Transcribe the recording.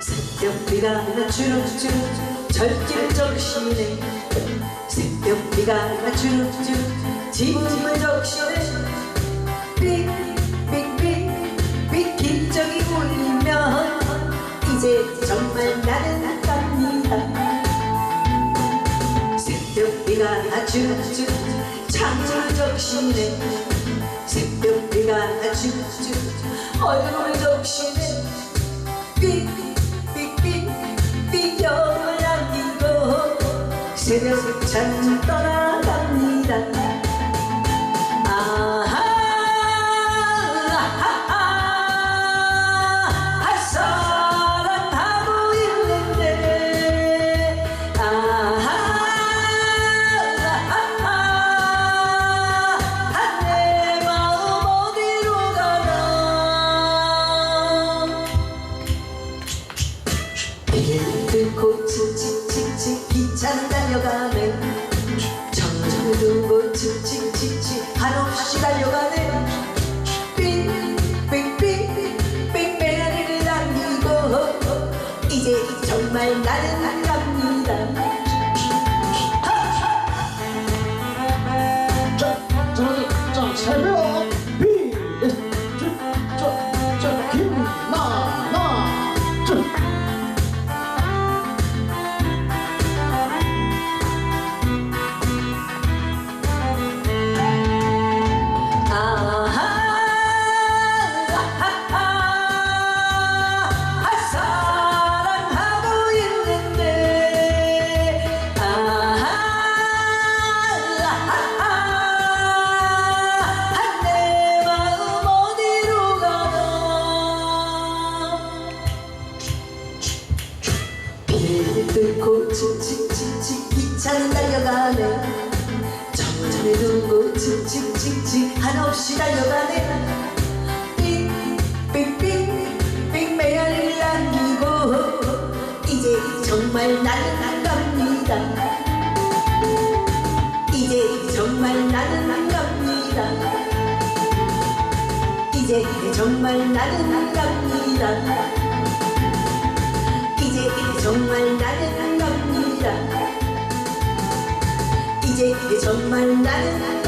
새벽비가 주룩주룩 절길 적시네 새벽비가 주룩주룩 지붕을 적시네 삑삑삑삑 긴장이 울리면 이제 정말 나는 갑니다 새벽비가 주룩주룩 창을 적시네 새벽비가 주룩주룩 얼굴을 적시네 삑삑삑 삐경을 남기고 새벽 찬 떠나 달려가네 삑삑삑삑 메아리를 남기고 이제 정말 나는 고 칙칙칙칙 기차는 달려가네 정전에 두고 칙칙칙칙 한없이 달려가네 삑삑삑 삑 메아리를 남기고 이제 정말 나는 안 갑니다 이제 정말 나는 안 갑니다 이제 정말 나는 안 갑니다. 이제 정말 나는 이제 정말 나는